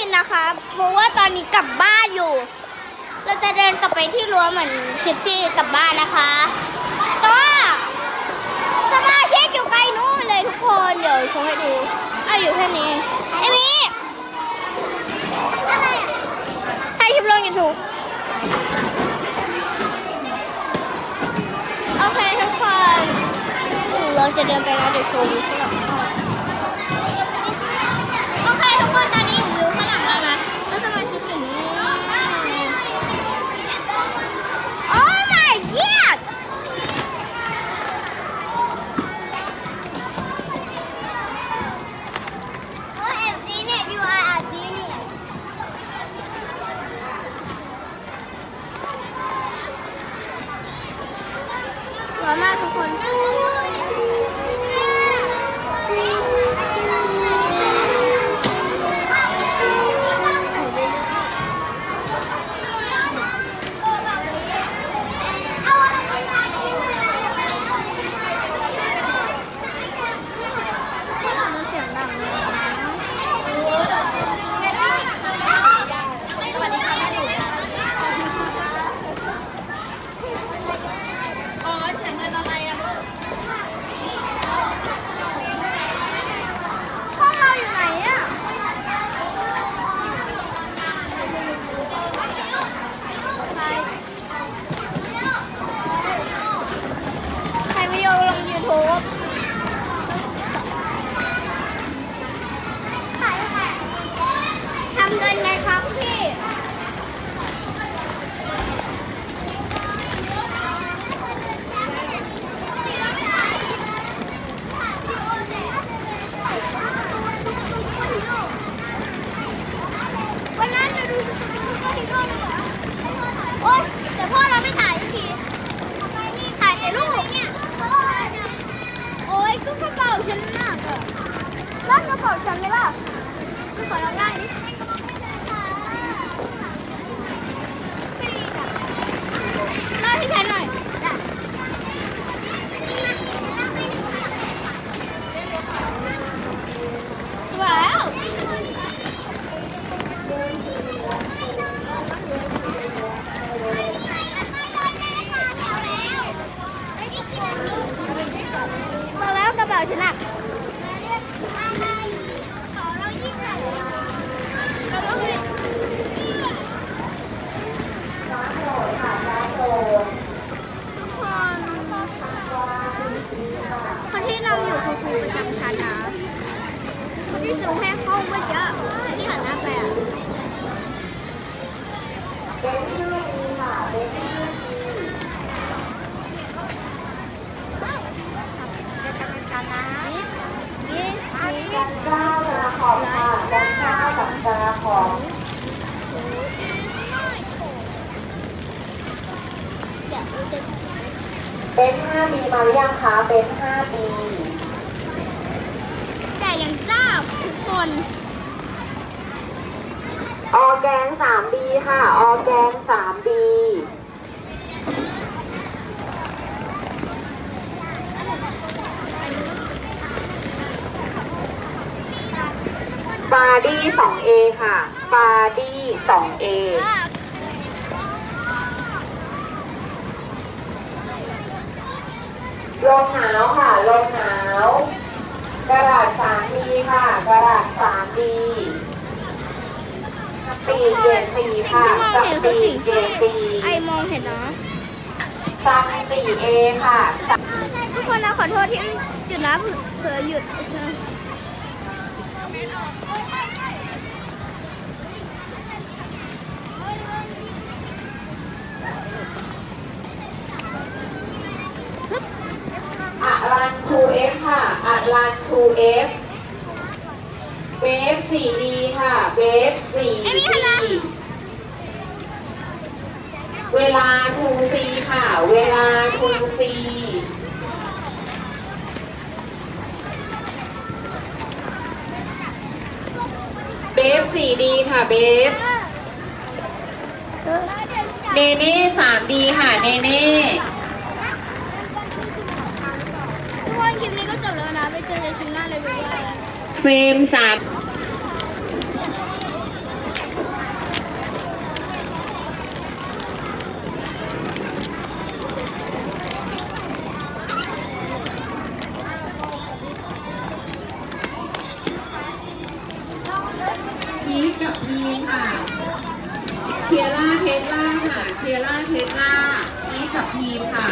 ินนะคะเพราะว่าตอนนี้กลับบ้านอยู่ เราจะเดินกลับไปที่รั้วเหมือนคลิปที่กลับบ้านนะคะแต่ว่าสมาชิกอยู่ไกลนู้นเลยทุกคน เดี๋ยวโชว์ให้ดูเอาอยู่แค่นี้เอมี่อะไรอะถ่ายคลิปลงยูทูบโอเคทุกคน เราจะเดินไปแล้วเดี๋ยวโชว์วิวข้างหลังโอเคทุกคนตอนนี้อยู่วิวข้างหลังแล้วนะแล้วสมาชิกอยู่นี่ Oh my god โอ้ยเอ็มซีเนี่ย you are a genius ร้อน มากทุกคน เสียงดังเลยสวัสดีค่ะแม่หนูอ๋อเสียงเงินอะไรอะลูกห้องเราอยู่ไหนอะถ่ายวิดีโอลง YouTube ทำเงินไงครับพี่วันนั้นจะดูซูเปอร์ฮีโร่เลยเหรอโอ๊ยแต่พ่อเราไม่ถ่ายสักทีถ่ายแต่รูปโอ๊ยก็กระเป๋าฉันหนักอะลากกระเป๋าฉันเลยป่ะไม่ขอลองได้ดิลากให้ฉันหน่อยได้ว้าว บอกแล้วกระเป๋าฉันหนักคนที่เราอยู่คือครูประจำชั้นนะคนที่สูงให้เข้าเมื่อกี้ที่หันหน้าไปอะจะทำเป็นการนะนี่นี่ เก้าธนาขอบค่ะแบงค์เก้ากับธนา ขอบเดี๋ยวจะเป็นห้าปีมาหรือยังคะเป็นห้าปีแต่ยังเจ้าทุกคนออร์แกนสามบีค่ะออร์แกนสามบีฟาดี้สอง เอค่ะฟาดี้สองเอลมหนาวค่ะ ลมหนาว กระดาษสามดีค่ะ กระดาษสามดีสปีดเกรดสี่ค่ะสสิ่งปีที่ดเกรดสี่ไอมองเห็นเนาะซัมสี่เอค่ะ ทุกคนนะขอโทษที่หยุดนะเผื่อหยุด ค่ะอะลัน 2F เบฟ 4D ค่ะ เบฟ 4D เวลา 2C ค่ะ เวลา 2C เบฟ 4D ค่ะ เบฟ เนเน่ 3D ค่ะ เนเน่ เฟรมสามพีกับพีค่ะ เทียร่าเทสลาค่ะ เทียร่าเทสลาพีกับพีค่ะ